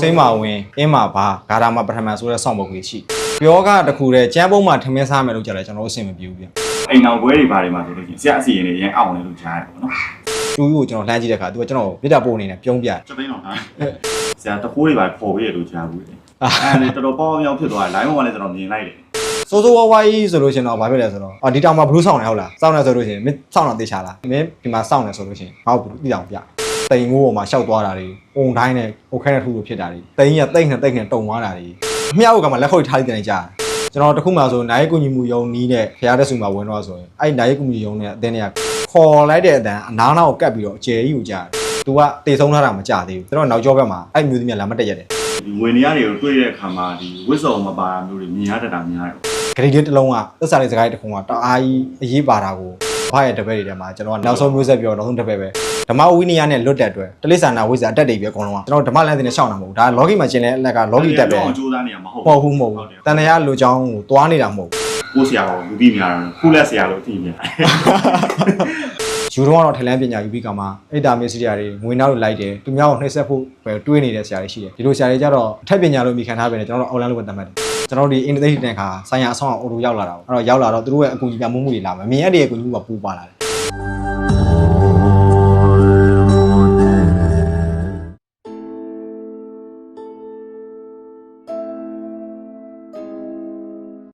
စိမ့်မာဝင်အင်းမာဘာဂါရာမပထမဆိုတဲ့စောင့်ပုတ်ကလေးရှိပြောကတခုတည်းကျန်းပုံးမှာထမင်းစားမယ်လို့ကြတယ်ကျွန်တော်တို့အဆင်မပြေဘူးဗျအိမ်အောင်ပွဲတွေဘာတွေမှာဆိုလို့ရှိရင်ဆရာအစီရင်တွေရန်အောင်တယ်လို့ကြားရတယ်ပေါ့နော်ကျူးကိုကျွန်တော်လှမ်းကြည့်တဲ့အခါသူကကျွန်တော်မြစ်တာပို့အနေနဲ့ပြုံးပြတယ်ချက်သိန်းတော့ဟာဆရာတခိုးတွေပါပေါ်ပေးရလို့ကြားဘူးလေအဲ့ဒါတော်တော်ပေါ့အောင်ဖြစ်သွားတယ် line ပေါ်မှာလည်းကျွန်တော်မြင်လိုက်တယ်စိုးစိုးဝါးဝါးကြီးဆိုလို့ရှင်တော့ဘာဖြစ်လဲဆိုတော့အော်ဒီတောင်မှာဘလူးဆောင်နေဟုတ်လားစောင့်နေဆိုလို့ရှင်မင်းစောင့်တော့တေချာလားမင်းဒီမှာစောင့်နေဆိုလို့ရှင်ငါ့ကိုပြီးအောင်ပြ တိမ်ငိုးပေါ်မှာရှောက်သွားတာတွေအုံတိုင်းနဲ့အုတ်ခဲနဲ့ထူလို့ဖြစ်တာတွေတိမ်ကတိတ်နဲ့တိတ်နဲ့တုံသွားတာတွေအမြောက်ကမှလက်ခုပ်ထားလိုက်တဲ့ကြားကျွန်တော်တခုမှဆိုနိုင်ကူညီမှုယုံနီးတဲ့ဖရားတက်စုမှာဝင်တော့ဆိုရင်အဲ့နိုင်ကူညီယုံနဲ့အတင်းတွေကခေါ်လိုက်တဲ့အတန်အနားနာကိုကတ်ပြီးတော့အကျယ်ကြီးကိုကြားတယ်။ तू ကတေဆုံးထားတာမကြသေးဘူး။ကျွန်တော်နောက်ကျောဘက်မှာအဲ့မျိုးသမီးကလာမတက်ရက်တယ်ဒီငွေနေရတွေကိုတွေ့တဲ့အခါမှာဒီဝစ်စုံမပါတာမျိုးတွေမြင်ရတတ်တာများတယ်ဂရိတ်တစ်လုံးကသက်စာလေးစကားတစ်ခုကတအားကြီးအရေးပါတာကို ဘာရဲ့တပည့်တွေထဲမှာကျွန်တော်ကနောက်ဆုံးမျိုးဆက်ပြောနောက်ဆုံးတပည့်ပဲဓမ္မဝိနည်းနဲ့လွတ်တဲ့အတွက်တလိษာနာဝိဇ္ဇာအတက်တွေပဲအကုန်လုံးကကျွန်တော်ဓမ္မလမ်းစဉ်နဲ့ရှောင်းတာမဟုတ်ဘူးဒါလောကီမှာကျင်တဲ့အလက်ကလောကီတက်ပဲတော့ကြိုးစားနေရမှာဟုတ်မဟုတ်ဘူးမဟုတ်ဘူးတန်တရားလူချောင်းကိုသွားနေတာမဟုတ်ဘူးကိုဆရာကိုလူပြီးများတယ်ခုလက်ဆရာလို့အသိမြင်တယ်ယူတော့ကတော့ထလန်းပညာယူပြီးကမှအိတ်တာမေးစရာတွေငွေနောက်လိုလိုက်တယ်သူများကိုနှိပ်စက်ဖို့ပဲတွေးနေတဲ့ဆရာတွေရှိတယ်ဒီလိုဆရာတွေကြတော့အထက်ပညာလို့မိခံထားပဲねကျွန်တော်တို့အောက်လန်းလို့ပဲသတ်မှတ်တယ် ကျွန်တော်တို့ဒီအင်တာနက်တဲ့ခါဆိုင်ရာအဆောင်အော်တိုရောက်လာတာပေါ့အဲ့တော့ရောက်လာတော့သူတို့ရဲ့အကူအညီပြမှုမှုတွေလာမယ်မြင်ရတဲ့အကူအညီမှုကပူပါလာတယ်